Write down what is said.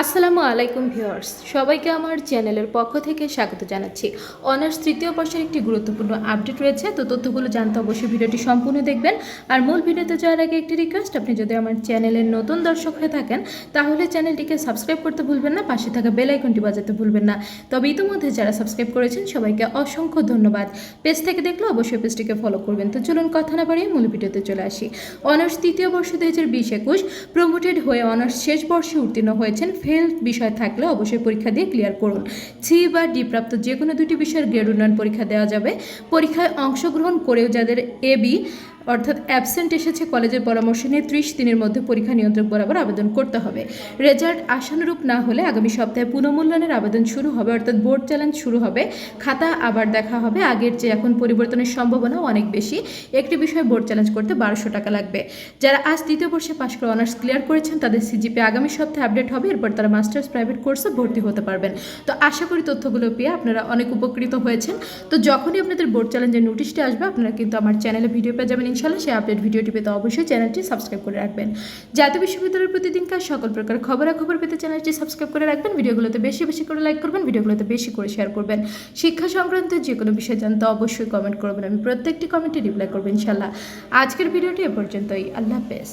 আসসালামু আলাইকুম ভিউয়ার্স, সবাইকে আমার চ্যানেলের পক্ষ থেকে স্বাগত জানাচ্ছি। অনার্স তৃতীয় বর্ষের একটি গুরুত্বপূর্ণ আপডেট রয়েছে, তো তথ্যগুলো জানতে অবশ্যই ভিডিওটি সম্পূর্ণ দেখবেন। আর মূল ভিডিওতে যাওয়ার আগে একটি রিকোয়েস্ট আপনি যদি আমার চ্যানেলের নতুন দর্শক হয়ে থাকেন, তাহলে চ্যানেলটিকে সাবস্ক্রাইব করতে ভুলবেন না, পাশে থাকা বেল আইকনটি বাজাতে ভুলবেন না। তবে ইতিমধ্যে যারা সাবস্ক্রাইব করেছেন, সবাইকে অসংখ্য ধন্যবাদ। পেজ থেকে দেখলে অবশ্যই পেজটিকে ফলো করবেন। তো চলুন কথা না বাড়িয়ে মূল ভিডিওতে চলে আসি। অনার্স তৃতীয় বর্ষ দুই হাজার বিশ একুশ প্রমোটেড হয়ে অনার্স শেষ বর্ষে উত্তীর্ণ হয়েছেন ফেল বিষয় থাকলে অবশ্যই পরীক্ষা দিয়ে ক্লিয়ার করুন। সি বা ডি প্রাপ্ত যে কোনো দুটি বিষয়ের গ্রেড উন্নয়ন পরীক্ষা দেওয়া যাবে। পরীক্ষায় অংশগ্রহণ করেও যাদের এ বি অর্থাৎ অ্যাবসেন্ট এসেছে কলেজের পরামর্শ নিয়ে ত্রিশ দিনের মধ্যে পরীক্ষা নিয়ন্ত্রক বরাবর আবেদন করতে হবে। রেজাল্ট আশানুরূপ না হলে আগামী সপ্তাহে পুনঃমূল্যায়নের আবেদন শুরু হবে, অর্থাৎ বোর্ড চ্যালেঞ্জ শুরু হবে। খাতা আবার দেখা হবে। আগের যে এখন পরিবর্তনের সম্ভাবনা অনেক বেশি। একটি বিষয়ে বোর্ড চ্যালেঞ্জ করতে বারোশো টাকা লাগবে। যারা আজ দ্বিতীয় বর্ষে পাশ করে অনার্স ক্লিয়ার করেছেন, তাদের সিজিপি আগামী সপ্তাহে আপডেট হবে। এরপর তারা মাস্টার্স প্রাইভেট কোর্সে ভর্তি হতে পারবেন। তো আশা করি তথ্যগুলো পেয়ে আপনারা অনেক উপকৃত হয়েছেন। তো যখনই আপনাদের বোর্ড চ্যালেঞ্জের নোটিশটি আসবে, আপনারা কিন্তু আমার চ্যানেলে ভিডিও পেয়ে যাবেন ইনশাল্লাহ সেই আপডেট ভিডিওটি পেতে অবশ্যই চ্যানেলটি সাবস্ক্রাইব করে রাখবেন। জাতীয় বিশ্ববিদ্যালয়ের প্রতিদিনকার সকল প্রকার খবরাখবর পেতে চ্যানেলটি সাবস্ক্রাইব করে রাখবেন। ভিডিওগুলোতে বেশি বেশি করে লাইক করবেন, ভিডিওগুলোতে বেশি করে শেয়ার করবেন। শিক্ষা সংক্রান্ত যে কোনো বিষয় জানতে অবশ্যই কমেন্ট করবেন। আমি প্রত্যেকটি কমেন্টে রিপ্লাই করবেন ইনশাল্লাহ আজকের ভিডিওটি এ পর্যন্তই। আল্লাহ হাফেজ।